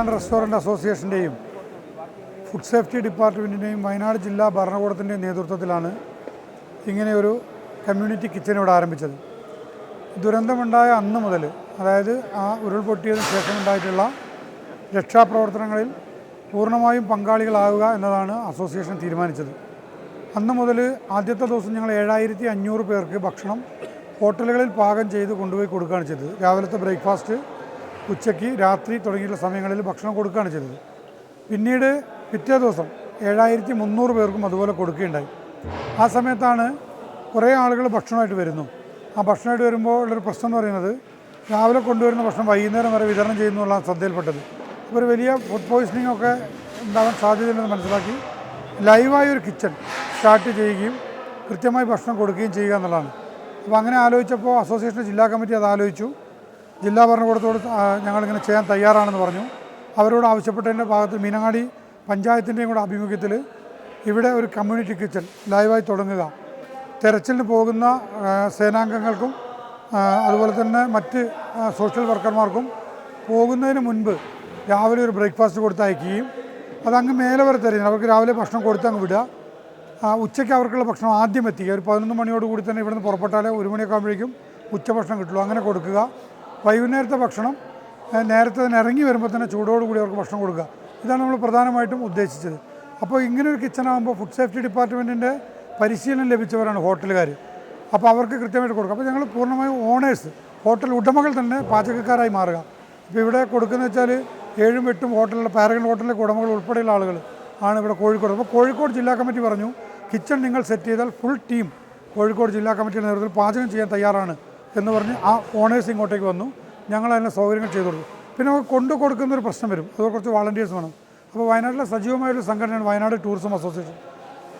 And restaurant അസോസിയേഷന്റെയും food safety ഡിപ്പാർട്ട്മെന്റിന്റെയും വയനാട് ജില്ലാ ഭരണകൂടത്തിന്റെയും നേതൃത്വത്തിലാണ് ഇങ്ങനെയൊരു കമ്മ്യൂണിറ്റി കിച്ചൺ ഇവിടെ ആരംഭിച്ചത്. ദുരന്തമുണ്ടായ അന്ന് മുതൽ അതായത് ആ ഉരുൾപൊട്ടിയതിനു ശേഷം ഉണ്ടായിട്ടുള്ള രക്ഷാപ്രവർത്തനങ്ങളിൽ പൂർണമായും പങ്കാളികളാവുക എന്നതാണ് അസോസിയേഷൻ തീരുമാനിച്ചത്. അന്ന് മുതൽ ആദ്യത്തെ ദിവസം ഞങ്ങൾ ഏഴായിരത്തി അഞ്ഞൂറ് പേർക്ക് ഭക്ഷണം ഹോട്ടലുകളിൽ പാകം ചെയ്ത് കൊണ്ടുപോയി കൊടുക്കുകയാണ് ചെയ്തത്. രാവിലത്തെ ബ്രേക്ക്ഫാസ്റ്റ് ഉച്ചയ്ക്ക് രാത്രി തുടങ്ങിയിട്ടുള്ള സമയങ്ങളിൽ ഭക്ഷണം കൊടുക്കുകയാണ് ചെയ്തത്. പിന്നീട് പിറ്റേ ദിവസം ഏഴായിരത്തി മുന്നൂറ് പേർക്കും അതുപോലെ കൊടുക്കുകയുണ്ടായി. ആ സമയത്താണ് കുറേ ആളുകൾ ഭക്ഷണമായിട്ട് വരുന്നു. ആ ഭക്ഷണമായിട്ട് വരുമ്പോൾ ഉള്ളൊരു പ്രശ്നം എന്ന് പറയുന്നത് രാവിലെ കൊണ്ടുവരുന്ന ഭക്ഷണം വൈകുന്നേരം വരെ വിതരണം ചെയ്യുന്നു എന്നുള്ള ശ്രദ്ധയിൽപ്പെട്ടത്. അപ്പോൾ ഒരു വലിയ ഫുഡ് പോയിസണിംഗ് ഒക്കെ ഉണ്ടാകാൻ സാധ്യതയുണ്ടെന്ന് മനസ്സിലാക്കി ലൈവായ ഒരു കിച്ചൺ സ്റ്റാർട്ട് ചെയ്യുകയും കൃത്യമായി ഭക്ഷണം കൊടുക്കുകയും ചെയ്യുക എന്നുള്ളതാണ്. അപ്പോൾ അങ്ങനെ ആലോചിച്ചപ്പോൾ അസോസിയേഷൻ ജില്ലാ കമ്മിറ്റി അത് ആലോചിച്ചു. ജില്ലാ ഭരണകൂടത്തോട് ഞങ്ങളിങ്ങനെ ചെയ്യാൻ തയ്യാറാണെന്ന് പറഞ്ഞു. അവരോട് ആവശ്യപ്പെട്ടതിന്റെ ഭാഗത്ത് മീനങ്ങാടി പഞ്ചായത്തിന്റെയും കൂടെ ആഭിമുഖ്യത്തിൽ ഇവിടെ ഒരു കമ്മ്യൂണിറ്റി കിച്ചൺ ലൈവായി തുടങ്ങുക. തെരച്ചിലിന് പോകുന്ന സേനാംഗങ്ങൾക്കും അതുപോലെ തന്നെ മറ്റ് സോഷ്യൽ വർക്കർമാർക്കും പോകുന്നതിന് മുൻപ് രാവിലെ ഒരു ബ്രേക്ക്ഫാസ്റ്റ് കൊടുത്ത് അയക്കുകയും അതങ്ങ് മേലെ വരെ തരുന്നത് അവർക്ക് രാവിലെ ഭക്ഷണം കൊടുത്തങ്ങ് വിടുക. ഉച്ചയ്ക്ക് അവർക്കുള്ള ഭക്ഷണം ആദ്യം എത്തിക്കുക. ഒരു പതിനൊന്ന് മണിയോടുകൂടി തന്നെ ഇവിടുന്ന് പുറപ്പെട്ടാലേ ഒരു മണിയൊക്കെ ആകുമ്പോഴേക്കും ഉച്ചഭക്ഷണം കിട്ടുള്ളൂ. അങ്ങനെ കൊടുക്കുക. വൈകുന്നേരത്തെ ഭക്ഷണം നേരത്തെ തന്നെ ഇറങ്ങി വരുമ്പോൾ തന്നെ ചൂടോടുകൂടി അവർക്ക് ഭക്ഷണം കൊടുക്കുക. ഇതാണ് നമ്മൾ പ്രധാനമായിട്ടും ഉദ്ദേശിച്ചത്. അപ്പോൾ ഇങ്ങനെ ഒരു കിച്ചൺ ആകുമ്പോൾ ഫുഡ് സേഫ്റ്റി ഡിപ്പാർട്ട്മെന്റിന്റെ പരിശീലനം ലഭിച്ചവരാണ് ഹോട്ടലുകാർ അപ്പോൾ അവർക്ക് കൃത്യമായിട്ട് കൊടുക്കുക. അപ്പോൾ ഞങ്ങൾ പൂർണമായും ഓണേഴ്സ് ഹോട്ടൽ ഉടമകൾ തന്നെ പാചകക്കാരായി മാറുക. ഇപ്പോൾ ഇവിടെ കൊടുക്കുന്നത് വെച്ചാൽ ഏഴും എട്ടും ഹോട്ടലിലെ പാരഗൺ ഹോട്ടലിലെ ഉടമകൾ ഉൾപ്പെടെയുള്ള ആളുകൾ ആണ് ഇവിടെ കോഴിക്കോട്. അപ്പോൾ കോഴിക്കോട് ജില്ലാ കമ്മിറ്റി പറഞ്ഞു കിച്ചൺ നിങ്ങൾ സെറ്റ് ചെയ്താൽ ഫുൾ ടീം കോഴിക്കോട് ജില്ലാ കമ്മിറ്റിയുടെ നേതൃത്വത്തിൽ പാചകം ചെയ്യാൻ തയ്യാറാണ്. എന്ന് പറഞ്ഞ് ആ ഓണേഴ്സ് ഇങ്ങോട്ടേക്ക് വന്നു. ഞങ്ങൾ അതിന് സൗകര്യങ്ങൾ ചെയ്തു കൊടുത്തു. പിന്നെ കൊണ്ടു കൊടുക്കുന്ന ഒരു പ്രശ്നം വരും. അത് കുറച്ച് വാളണ്ടിയേഴ്സ് വേണം. അപ്പോൾ വയനാട്ടിലെ സജീവമായൊരു സംഘടനയാണ് വയനാട് ടൂറിസം അസോസിയേഷൻ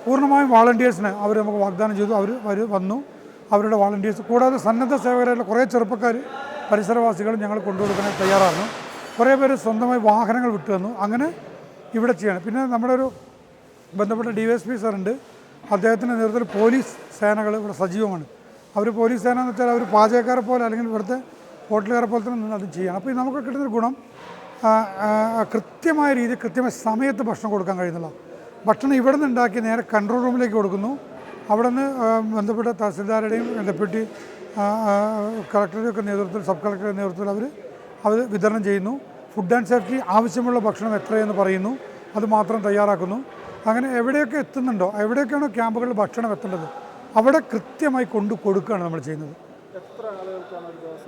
പൂർണമായും വാളണ്ടിയേഴ്സിനെ അവർ നമുക്ക് വാഗ്ദാനം ചെയ്തു. അവർ അവർ വന്നു. അവരുടെ വാളണ്ടിയേഴ്സ് കൂടാതെ സന്നദ്ധ സേവകരായിട്ടുള്ള കുറേ ചെറുപ്പക്കാർ പരിസരവാസികളും ഞങ്ങൾ കൊണ്ടുകൊടുക്കാൻ തയ്യാറായിരുന്നു. കുറേ പേര് സ്വന്തമായി വാഹനങ്ങൾ വിട്ടു വന്നു അങ്ങനെ ഇവിടെ ചെയ്യണം. പിന്നെ നമ്മുടെ ഒരു ബന്ധപ്പെട്ട ഡി എസ് പി സാറുണ്ട് അദ്ദേഹത്തിന്റെ നേതൃത്വത്തിൽ പോലീസ് സേനകൾ ഇവിടെ സജീവമാണ്. അവർ പോലീസ് സേന എന്ന് വെച്ചാൽ അവർ പാചകക്കാരെ പോലെ അല്ലെങ്കിൽ ഇവിടുത്തെ ഹോട്ടലുകാരെ പോലെ തന്നെ നിന്ന് അത് ചെയ്യണം. അപ്പോൾ നമുക്ക് കിട്ടുന്നൊരു ഗുണം കൃത്യമായ രീതിയിൽ കൃത്യമായ സമയത്ത് ഭക്ഷണം കൊടുക്കാൻ കഴിയുന്നില്ല ഭക്ഷണം ഇവിടെ നിന്ന് ഉണ്ടാക്കി നേരെ കൺട്രോൾ റൂമിലേക്ക് കൊടുക്കുന്നു. അവിടെ നിന്ന് ബന്ധപ്പെട്ട തഹസിൽദാരുടെയും ഡെപ്യൂട്ടി കളക്ടറുടെയും ഒക്കെ നേതൃത്വത്തിൽ സബ് കളക്ടറുടെ നേതൃത്വത്തിൽ അവർ അവർ വിതരണം ചെയ്യുന്നു. ഫുഡ് ആൻഡ് സേഫ്റ്റി ആവശ്യമുള്ള ഭക്ഷണം എത്രയെന്ന് പറയുന്നു. അത് മാത്രം തയ്യാറാക്കുന്നു. അങ്ങനെ എവിടെയൊക്കെ എത്തുന്നുണ്ടോ എവിടെയൊക്കെയാണോ ക്യാമ്പുകളിൽ ഭക്ഷണം എത്തേണ്ടത് അവിടെ കൃത്യമായി കൊണ്ടു കൊടുക്കുകയാണ് നമ്മൾ ചെയ്യുന്നത്.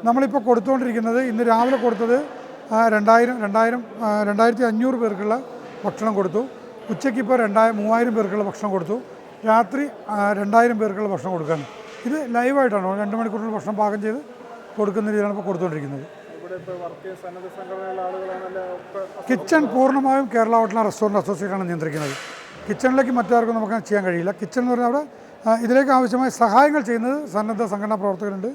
നമ്മളിപ്പോൾ കൊടുത്തുകൊണ്ടിരിക്കുന്നത് ഇന്ന് രാവിലെ കൊടുത്തത് രണ്ടായിരം രണ്ടായിരം രണ്ടായിരത്തി അഞ്ഞൂറ് പേർക്കുള്ള ഭക്ഷണം കൊടുത്തു. ഉച്ചയ്ക്ക് ഇപ്പോൾ രണ്ടായിരം മൂവായിരം പേർക്കുള്ള ഭക്ഷണം കൊടുത്തു. രാത്രി രണ്ടായിരം പേർക്കുള്ള ഭക്ഷണം കൊടുക്കുകയാണ്. ഇത് ലൈവായിട്ടാണ്? രണ്ട് മണിക്കൂറിൽ ഭക്ഷണം പാകം ചെയ്ത് കൊടുക്കുന്ന രീതിയാണ് ഇപ്പോൾ കൊടുത്തുകൊണ്ടിരിക്കുന്നത്. കിച്ചൺ പൂർണമായും കേരള ഹോട്ടൽ റെസ്റ്റോറന്റ് അസോസിയേഷനാണ് നിയന്ത്രിക്കുന്നത്. കിച്ചണിലേക്ക് മറ്റാർക്കും നമുക്ക് ചെയ്യാൻ കഴിയില്ല. കിച്ചൺ എന്ന് പറഞ്ഞാൽ അവിടെ ഇതിലേക്ക് ആവശ്യമായ സഹായങ്ങൾ ചെയ്യുന്നത് സന്നദ്ധ സംഘടനാ പ്രവർത്തകരുണ്ട്.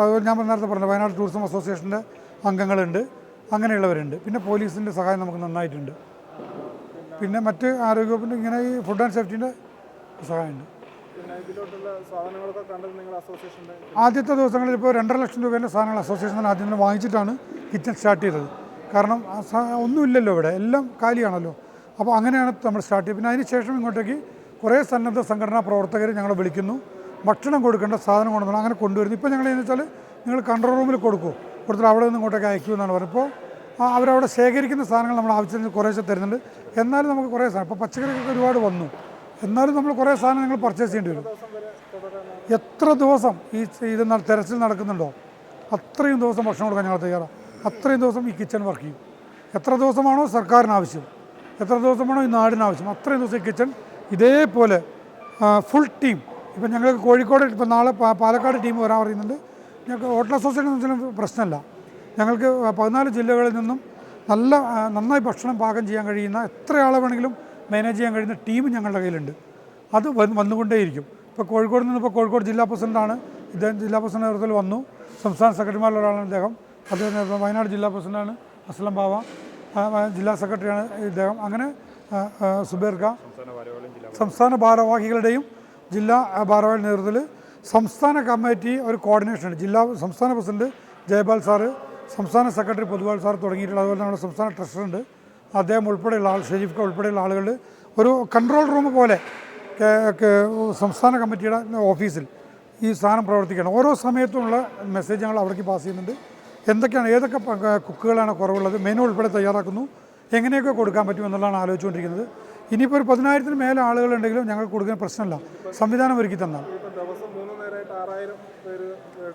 അതുപോലെ ഞാൻ നേരത്തെ പറഞ്ഞു വയനാട് ടൂറിസം അസോസിയേഷന്റെ അംഗങ്ങളുണ്ട്. അങ്ങനെയുള്ളവരുണ്ട്. പിന്നെ പോലീസിന്റെ സഹായം നമുക്ക് നന്നായിട്ടുണ്ട്. പിന്നെ മറ്റ് ആരോഗ്യവകുപ്പിന്റെ ഇങ്ങനെ ഈ ഫുഡ് ആൻഡ് സേഫ്റ്റീന്റെ സഹായമുണ്ട്. ആദ്യത്തെ ദിവസങ്ങളിൽ ഇപ്പോൾ രണ്ടര ലക്ഷം രൂപേന്റെ സാധനങ്ങൾ അസോസിയേഷൻ തന്നെ ആദ്യം തന്നെ വാങ്ങിച്ചിട്ടാണ് കിച്ചൺ സ്റ്റാർട്ട് ചെയ്തത്. കാരണം ഒന്നുമില്ലല്ലോ ഇവിടെ. എല്ലാം കാലിയാണല്ലോ. അപ്പോൾ അങ്ങനെയാണ് നമ്മൾ സ്റ്റാർട്ട് ചെയ്തത്. പിന്നെ അതിന് ശേഷം ഇങ്ങോട്ടേക്ക് കുറേ സന്നദ്ധ സംഘടനാ പ്രവർത്തകർ ഞങ്ങളെ വിളിക്കുന്നു. ഭക്ഷണം കൊടുക്കേണ്ട സാധനം കൊണ്ടുവന്നു അങ്ങനെ കൊണ്ടുവരുന്നു. ഇപ്പോൾ ഞങ്ങൾ എന്ന് വെച്ചാൽ നിങ്ങൾ കൺട്രോൾ റൂമിൽ കൊടുക്കൂ. കൊടുത്തിട്ട് അവിടെ നിന്ന് ഇങ്ങോട്ടേക്ക് അയക്കൂ എന്നാണ് ആ അവരവിടെ ശേഖരിക്കുന്ന സാധനങ്ങൾ നമ്മൾ ആവശ്യത്തിന് കുറേശ്ശെ തരുന്നുണ്ട്. എന്നാലും നമുക്ക് കുറേ സാധനം ഇപ്പോൾ പച്ചക്കറിക്കൊക്കെ ഒരുപാട് വന്നു. എന്നാലും നമ്മൾ കുറേ സാധനം നിങ്ങൾ പർച്ചേസ് ചെയ്യേണ്ടി വരും. എത്ര ദിവസം ഈ ഇത് തെരച്ചിൽ നടക്കുന്നുണ്ടോ? അത്രയും ദിവസം ഭക്ഷണം കൊടുക്കാൻ ഞങ്ങൾ തയ്യാറാണ് അത്രയും ദിവസം ഈ കിച്ചൺ വർക്ക് ചെയ്യും. എത്ര ദിവസമാണോ സർക്കാരിന് ആവശ്യം? എത്ര ദിവസമാണോ ഈ നാടിന് ആവശ്യം? അത്രയും ദിവസം ഈ കിച്ചൺ ഇതേപോലെ ഫുൾ ടീം ഇപ്പം ഞങ്ങൾക്ക് കോഴിക്കോട് ഇപ്പം നാളെ പാലക്കാട് ടീം വരാൻ പറയുന്നുണ്ട്. ഞങ്ങൾക്ക് ഹോട്ടൽ അസോസിയേഷൻ വെച്ചാൽ പ്രശ്നമല്ല. ഞങ്ങൾക്ക് പതിനാല് ജില്ലകളിൽ നിന്നും നല്ല നന്നായി ഭക്ഷണം പാകം ചെയ്യാൻ കഴിയുന്ന എത്ര ആളെ വേണമെങ്കിലും മാനേജ് ചെയ്യാൻ കഴിയുന്ന ടീം ഞങ്ങളുടെ കയ്യിലുണ്ട്. അത് വന്നുകൊണ്ടേയിരിക്കും. ഇപ്പോൾ കോഴിക്കോട് നിന്ന് ഇപ്പോൾ കോഴിക്കോട് ജില്ലാ പ്രസിഡന്റാണ് ഇദ്ദേഹം ജില്ലാ പ്രസിഡന്റ് നേതൃത്വത്തിൽ വന്നു. സംസ്ഥാന സെക്രട്ടറിമാരിൽ ഒരാളാണ് ഇദ്ദേഹം. അദ്ദേഹം വയനാട് ജില്ലാ പ്രസിഡന്റാണ് അസ്ലം ആ, ജില്ലാ സെക്രട്ടറിയാണ് ഇദ്ദേഹം. അങ്ങനെ സുബേർക്ക സംസ്ഥാന ഭാരവാഹികളുടെയും ജില്ലാ ഭാരവാഹി നേതൃത്വത്തിൽ സംസ്ഥാന കമ്മിറ്റി ഒരു കോർഡിനേഷൻ ഉണ്ട്. ജില്ലാ സംസ്ഥാന പ്രസിഡന്റ് ജയപാൽ സാറ് സംസ്ഥാന സെക്രട്ടറി പൊതുവാൾ സാർ തുടങ്ങിയിട്ടുള്ള അതുപോലെ നമ്മുടെ സംസ്ഥാന ട്രഷറുണ്ട് അദ്ദേഹം ഉൾപ്പെടെയുള്ള ആൾ ഷെരീഫ് ഉൾപ്പെടെയുള്ള ആളുകൾ ഒരു കൺട്രോൾ റൂം പോലെ സംസ്ഥാന കമ്മിറ്റിയുടെ ഓഫീസിൽ ഈ സ്ഥാനം പ്രവർത്തിക്കണം. ഓരോ സമയത്തുമുള്ള മെസ്സേജ് ഞങ്ങൾ അവിടേക്ക് പാസ് ചെയ്യുന്നുണ്ട്. എന്തൊക്കെയാണ് ഏതൊക്കെ കുക്കുകളാണ് കുറവുള്ളത് മെനു ഉൾപ്പെടെ തയ്യാറാക്കുന്നു. എങ്ങനെയൊക്കെ കൊടുക്കാൻ പറ്റും എന്നുള്ളതാണ് ആലോചിച്ചുകൊണ്ടിരിക്കുന്നത്. ഇനിയിപ്പോൾ ഒരു പതിനായിരത്തിന് മേലെ ആളുകളുണ്ടെങ്കിലും ഞങ്ങൾക്ക് കൊടുക്കുന്ന പ്രശ്നമില്ല. സംവിധാനം ഒരുക്കി തന്നാൽ. ആറായിരം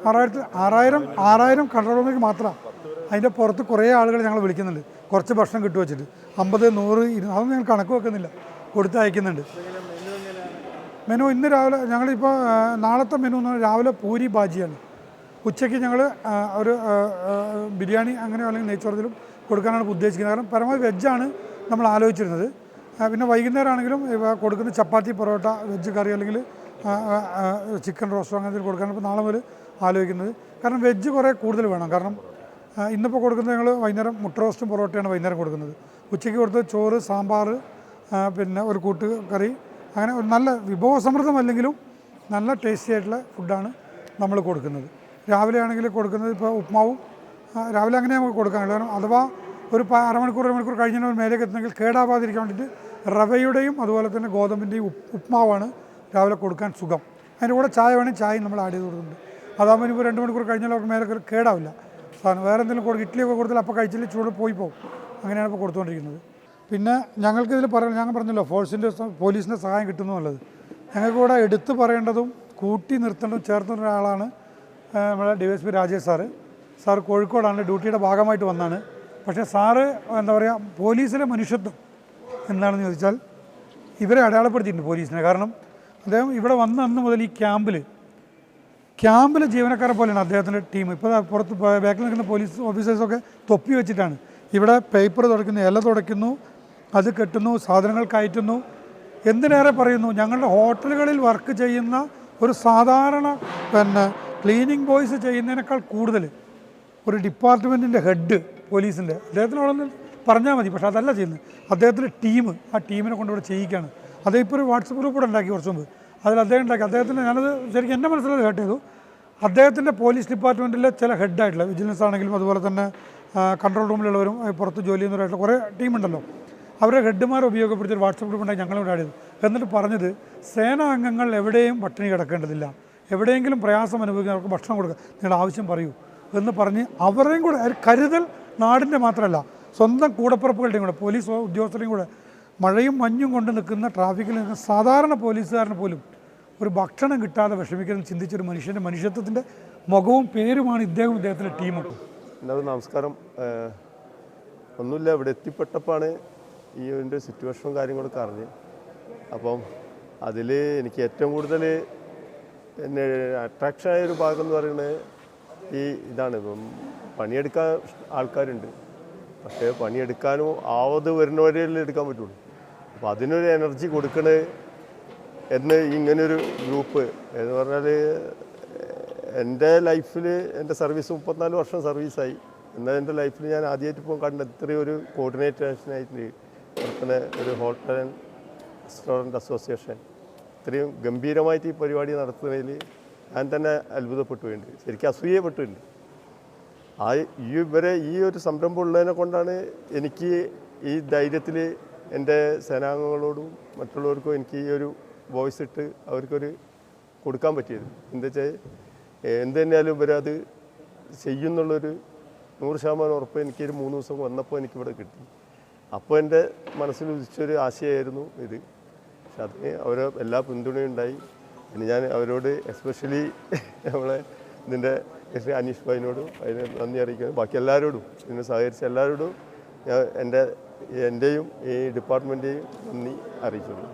ആറായിരത്തി ആറായിരം ആറായിരം കൺട്രോൾ റൂമിലേക്ക് മാത്രമാണ് അതിന്റെ പുറത്ത് കുറേ ആളുകൾ ഞങ്ങൾ വിളിക്കുന്നുണ്ട്. കുറച്ച് ഭക്ഷണം കിട്ടു വെച്ചിട്ട്. അമ്പത് നൂറ് അതൊന്നും ഞങ്ങൾ കണക്ക് വെക്കുന്നില്ല. കൊടുത്ത് അയക്കുന്നുണ്ട്. മെനു ഇന്ന് രാവിലെ ഞങ്ങളിപ്പോൾ നാളത്തെ മെനു എന്ന് രാവിലെ പൂരി ബാജിയാണ്. ഉച്ചയ്ക്ക് ഞങ്ങൾ ഒരു ബിരിയാണി അങ്ങനെ അല്ലെങ്കിൽ നെയ്ച്ചോറത്തിലും കൊടുക്കാനാണ് ഉദ്ദേശിക്കുന്നത്. കാരണം പരമാവധി വെജാണ് നമ്മൾ ആലോചിച്ചിരുന്നത്. പിന്നെ വൈകുന്നേരം ആണെങ്കിലും കൊടുക്കുന്ന ചപ്പാത്തി പൊറോട്ട വെജ് കറി അല്ലെങ്കിൽ ചിക്കൻ റോസ്റ്റോ അങ്ങനെ കൊടുക്കാനാണ് ഇപ്പോൾ നാളെ മുതൽ ആലോചിക്കുന്നത്. കാരണം വെജ് കുറേ കൂടുതൽ വേണം. കാരണം ഇന്നിപ്പോൾ കൊടുക്കുന്നത് ഞങ്ങൾ വൈകുന്നേരം മുട്ട റോസ്റ്റും പൊറോട്ടയാണ് വൈകുന്നേരം കൊടുക്കുന്നത്. ഉച്ചയ്ക്ക് കൊടുത്ത് ചോറ് സാമ്പാർ പിന്നെ ഒരു കൂട്ട് കറി അങ്ങനെ ഒരു നല്ല വിഭവസമൃദ്ധമല്ലെങ്കിലും നല്ല ടേസ്റ്റി ആയിട്ടുള്ള ഫുഡാണ് നമ്മൾ കൊടുക്കുന്നത്. രാവിലെ ആണെങ്കിൽ കൊടുക്കുന്നത് ഇപ്പോൾ ഉപ്മാവും രാവിലെ അങ്ങനെ നമുക്ക് കൊടുക്കാനുള്ളൂ കാരണം അഥവാ ഒരു അരമണിക്കൂർ ഒരു മണിക്കൂർ കഴിഞ്ഞാൽ മേലേക്ക് എത്തുന്നെങ്കിൽ കേടാവാതിരിക്കാൻ വേണ്ടിയിട്ട് റവയുടെയും അതുപോലെ തന്നെ ഗോതമ്പിന്റെയും ഉപ്മാവാണ് രാവിലെ കൊടുക്കാൻ സുഖം. അതിന്റെ കൂടെ ചായ വേണമെങ്കിൽ ചായയും നമ്മൾ ആഡ് ചെയ്ത് കൊടുക്കുന്നുണ്ട്. അതാകുമ്പോൾ ഇനിയിപ്പോൾ രണ്ട് മണിക്കൂർ കഴിഞ്ഞാൽ അവർക്ക് മേലെ കേടാവില്ല. സാധനം വേറെ എന്തെങ്കിലും കൊടുക്കും ഇഡ്ഡലിയൊക്കെ കൊടുത്താൽ അപ്പോൾ കഴിച്ചില്ല ചൂട് പോയി പോകും. അങ്ങനെയാണ് ഇപ്പോൾ കൊടുത്തുകൊണ്ടിരിക്കുന്നത്. പിന്നെ ഞങ്ങൾക്ക് ഞങ്ങൾക്കിതിൽ പറയാൻ ഞങ്ങൾ പറഞ്ഞല്ലോ ഫോഴ്സിന്റെ പോലീസിന്റെ സഹായം കിട്ടുന്നു എന്നുള്ളത്. ഞങ്ങൾക്ക് കൂടെ എടുത്തു പറയേണ്ടതും കൂട്ടി നിർത്തേണ്ടതും ചേർത്തുന്ന ഒരാളാണ് നമ്മുടെ D P Rajesh sir. Sir കോഴിക്കോടാണ് ഡ്യൂട്ടിയുടെ ഭാഗമായിട്ട് വന്നാണ്. പക്ഷേ സാറ് എന്താ പറയുക പോലീസിലെ മനുഷ്യത്വം എന്താണെന്ന് ചോദിച്ചാൽ ഇവരെ അടയാളപ്പെടുത്തിയിട്ടുണ്ട് പോലീസിനെ. കാരണം അദ്ദേഹം ഇവിടെ വന്ന അന്ന് മുതൽ ഈ ക്യാമ്പിൽ ക്യാമ്പിലെ ജീവനക്കാരെ പോലെയാണ് അദ്ദേഹത്തിന്റെ ടീം. ഇപ്പോൾ പുറത്ത് ബാക്കിൽ നിൽക്കുന്ന പോലീസ് ഓഫീസേഴ്സൊക്കെ തൊപ്പി വെച്ചിട്ടാണ്. ഇവിടെ പേപ്പർ തുടയ്ക്കുന്നു ഇല തുടയ്ക്കുന്നു അത് കെട്ടുന്നു സാധനങ്ങൾ കയറ്റുന്നു. എന്തിനേറെ പറയുന്നു ഞങ്ങളുടെ ഹോട്ടലുകളിൽ വർക്ക് ചെയ്യുന്ന ഒരു സാധാരണ പിന്നെ ക്ലീനിങ് ബോയ്സ് ചെയ്യുന്നതിനേക്കാൾ കൂടുതൽ ഒരു ഡിപ്പാർട്ട്മെന്റിന്റെ ഹെഡ് പോലീസിന്റെ അദ്ദേഹത്തിനോടൊന്ന് പറഞ്ഞാൽ മതി പക്ഷേ അതല്ല ചെയ്യുന്നത്. അദ്ദേഹത്തിന്റെ ടീം ആ ടീമിനെ കൊണ്ട് ഇവിടെ ചെയ്യിക്കുകയാണ്. അദ്ദേഹം ഇപ്പോൾ ഒരു വാട്സപ്പ് ഗ്രൂപ്പ് കൂടെ ഉണ്ടാക്കി കുറച്ച് മുമ്പ്. അതിൽ അദ്ദേഹം ഉണ്ടാക്കി. അദ്ദേഹത്തിന്റെ ഞാനത് ശരിക്കും എന്റെ മനസ്സിലത് ഹെഡ് ചെയ്തു. അദ്ദേഹത്തിന്റെ പോലീസ് ഡിപ്പാർട്ട്മെന്റിലെ ചില ഹെഡായിട്ടുള്ള വിജിലൻസ് ആണെങ്കിലും അതുപോലെ തന്നെ കൺട്രോൾ റൂമിലുള്ളവരും പുറത്ത് ജോലി ചെയ്യുന്നവരായിട്ടുള്ള കുറേ ടീമുണ്ടല്ലോ. അവരെ ഹെഡ്മാരെ ഉപയോഗപ്പെടുത്തി ഒരു വാട്സപ്പ് ഗ്രൂപ്പ് ഉണ്ടാക്കി ഞങ്ങളും ഉണ്ടായിരുന്നു എന്നിട്ട് പറഞ്ഞത് സേനാ അംഗങ്ങൾ എവിടെയും പട്ടിണി കിടക്കേണ്ടതില്ല. എവിടെയെങ്കിലും പ്രയാസം അനുഭവിക്കുന്ന അവർക്ക് ഭക്ഷണം കൊടുക്കുക നിങ്ങളുടെ ആവശ്യം പറയൂ എന്ന് പറഞ്ഞ് അവരെയും കൂടെ കരുതൽ നാടിന്റെ മാത്രമല്ല സ്വന്തം കൂടപ്പിറപ്പുകളുടെയും കൂടെ പോലീസ് ഉദ്യോഗസ്ഥരുടെയും കൂടെ മഴയും മഞ്ഞും കൊണ്ട് നിൽക്കുന്ന ട്രാഫിക്കിൽ നിൽക്കുന്ന സാധാരണ പോലീസുകാരന് പോലും ഒരു ഭക്ഷണം കിട്ടാതെ വിഷമിക്കുന്ന ചിന്തിച്ചൊരു മനുഷ്യന്റെ മനുഷ്യത്വത്തിന്റെ മുഖവും പേരുമാണ് ഇദ്ദേഹം ഇദ്ദേഹത്തിന്റെ ടീമും എല്ലാവരും നമസ്കാരം. ഒന്നുമില്ല ഇവിടെ എത്തിപ്പെട്ടപ്പോൾ ഈ ഒരു സിറ്റുവേഷനും കാര്യങ്ങളൊക്കെ അറിഞ്ഞ് അപ്പം അതിൽ എനിക്ക് ഏറ്റവും കൂടുതൽ എന്നെ അട്രാക്ഷൻ ആയ ഒരു ഭാഗം എന്ന് പറയുന്നത് ഈ ഇതാണ്. ഇപ്പം പണിയെടുക്കാൻ ആൾക്കാരുണ്ട്. പക്ഷേ പണിയെടുക്കാനും ആവത് വരുന്നവരെ എടുക്കാൻ പറ്റുള്ളൂ. അപ്പോൾ അതിനൊരു എനർജി കൊടുക്കണത് എന്ന് ഇങ്ങനൊരു ഗ്രൂപ്പ്. എന്ന് പറഞ്ഞാൽ എന്റെ ലൈഫിൽ എന്റെ സർവീസ് മുപ്പത്തിനാല് വർഷം സർവീസായി. എന്നാൽ എന്റെ ലൈഫിൽ ഞാൻ ആദ്യമായിട്ട് ഇപ്പോൾ കണ്ട ഇത്രയും ഒരു കോർഡിനേറ്റേഷനായിട്ട് നടത്തുന്ന ഒരു ഹോട്ടൽ ആൻഡ് റെസ്റ്റോറന്റ് അസോസിയേഷൻ. ഇത്രയും ഗംഭീരമായിട്ട് ഈ പരിപാടി നടത്തുന്നതിൽ ഞാൻ തന്നെ അത്ഭുതപ്പെട്ടുകയുണ്ട് ശരിക്കും അസൂയപ്പെട്ടുണ്ട് ആ ഈ ഇവരെ ഈ ഒരു സംരംഭം ഉള്ളതിനെ കൊണ്ടാണ് എനിക്ക് ഈ ധൈര്യത്തിൽ എന്റെ സേനാംഗങ്ങളോടും മറ്റുള്ളവർക്കും എനിക്ക് ഈ ഒരു വോയിസ് ഇട്ട് അവർക്കൊരു കൊടുക്കാൻ പറ്റിയത്. എന്താ വെച്ചാൽ എന്ത് തന്നെയാലും ഇവരത് ചെയ്യുന്നുള്ളൊരു നൂറ് ശതമാനം ഉറപ്പ് എനിക്കൊരു മൂന്ന് ദിവസം വന്നപ്പോൾ എനിക്കിവിടെ കിട്ടി. അപ്പോൾ എന്റെ മനസ്സിൽ ഉദിച്ചൊരു ആശയമായിരുന്നു ഇത്. പക്ഷെ അവർ എല്ലാ പിന്തുണയും ഉണ്ടായി. പിന്നെ ഞാൻ അവരോട് എസ്പെഷ്യലി നമ്മളെ ഇതിന്റെ അനീഷ് ഭായിനോടും അതിന് നന്ദി അറിയിക്കുന്നു ബാക്കി എല്ലാവരോടും ഇതിനെ സഹകരിച്ച എല്ലാവരോടും ഞാൻ എന്റെ എന്റെയും ഈ ഡിപ്പാർട്ട്മെന്റേയും നന്ദി അറിയിച്ചു